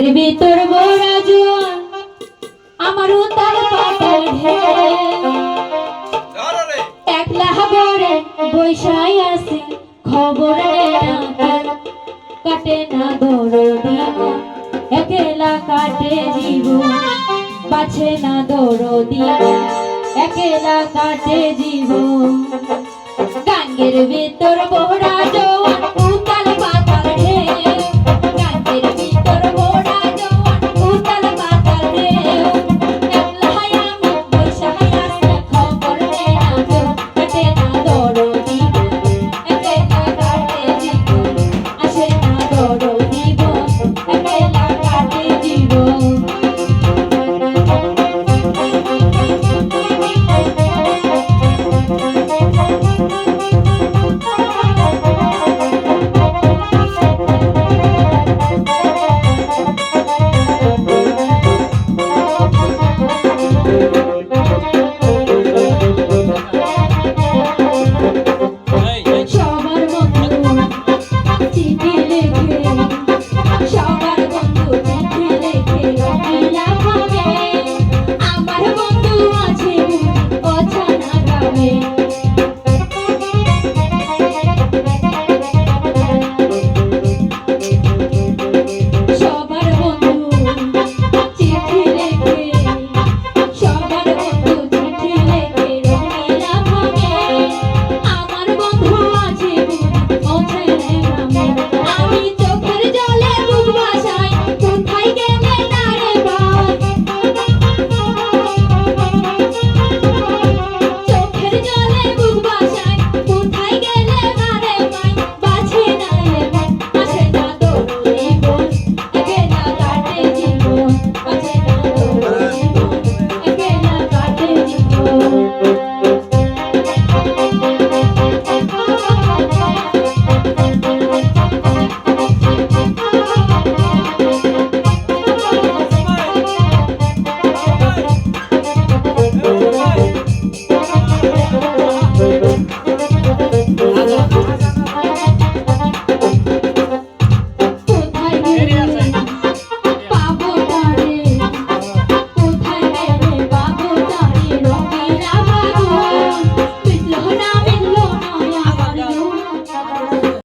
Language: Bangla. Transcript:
ভিতর বড়া জোয়ান আমারও তার পাতাল একলা বরে বৈশাই আছে, খবর কাটে না দরদি একলা কাটে জীবন। পাছে না দরদি একলা কাটে জীবন। গাঙ্গের ভিতর বড়া